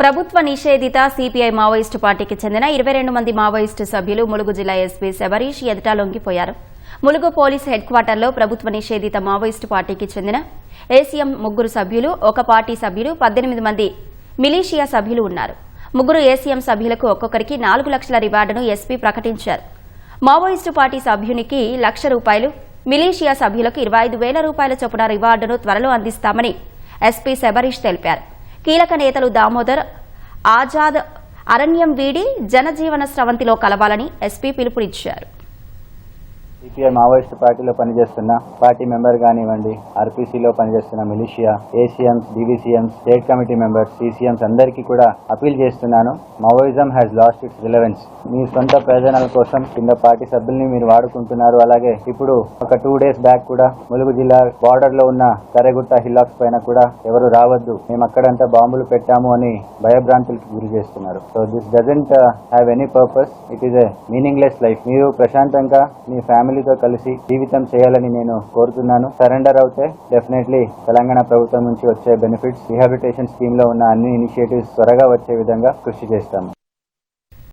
ప్రభుత్వ నిషేధిత CPI Maoist పార్టీకి చెందిన ఇరవై రెండు మంది మావోయిస్టు సభ్యులు ములుగు జిల్లా ఎస్పీ శబరీష్ ఎదుట లొంగిపోయారు. ములుగు పోలీస్ హెడ్ క్వార్టర్లో ప్రభుత్వ నిషేధిత మావోయిస్టు పార్టీకి చెందిన ఏసీఎం ముగ్గురు సభ్యులు ఒక పార్టీ సభ్యులు పద్దెనిమిది మంది మిలీషియా సభ్యులు ఉన్నారు. ముగ్గురు ఏసీఎం సభ్యులకు ఒక్కొక్కరికి నాలుగు లక్షల రివార్డును ఎస్పీ ప్రకటించారు. మావోయిస్టు పార్టీ సభ్యునికి లక్ష రూపాయలు మిలీషియా సభ్యులకు ఇరవై ఐదు వేల రూపాయల చొప్పున రివార్డును త్వరలో అందిస్తామని ఎస్పీ శబరీష్ తెలిపారు. కీలక నేతలు దామోదర్ ఆజాద్ అరణ్యం వీడి జనజీవన స్రవంతిలో కలవాలని ఎస్పీ పిలుపునిచ్చారు. సిపిఐ మావోయిస్ట్ పార్టీలో పనిచేస్తున్న పార్టీ మెంబర్ కానివ్వండి ఆర్పీసీలో పనిచేస్తున్న militia ACMs DVCMs state committee members CCMs అందరికీ కూడా అపీల్ చేస్తున్నాను. Maoism has lost its relevance మీ సొంత ప్రయోజనాల కోసం కింద పార్టీ సభ్యుల్ని మీరు వాడుకుంటున్నారు. అలాగే ఇప్పుడు ఒక టూ డేస్ బ్యాక్ కూడా ములుగు జిల్లా బార్డర్లో ఉన్న కరెగుట్ట హిల్లాక్స్ పైన కూడా ఎవరు రావద్దు మేము అక్కడంతా బాంబులు పెట్టాము అని భయభ్రాంతులకు గురి చేస్తున్నారు. So this doesn't have any purpose it is a meaningless life మీరు ప్రశాంతంగా మీ ఫ్యామిలీ ఫ్యామిలీతో కలిసి జీవితం చేయాలని నేను కోరుతున్నాను. సరెండర్ అవుతే డెఫినెట్లీ తెలంగాణ ప్రభుత్వం నుంచి వచ్చే బెనిఫిట్స్ రిహాబిలిటేషన్ స్కీమ్లో ఉన్న అన్ని ఇనిషియేటివ్స్ త్వరగా వచ్చే విధంగా కృషి చేస్తాము.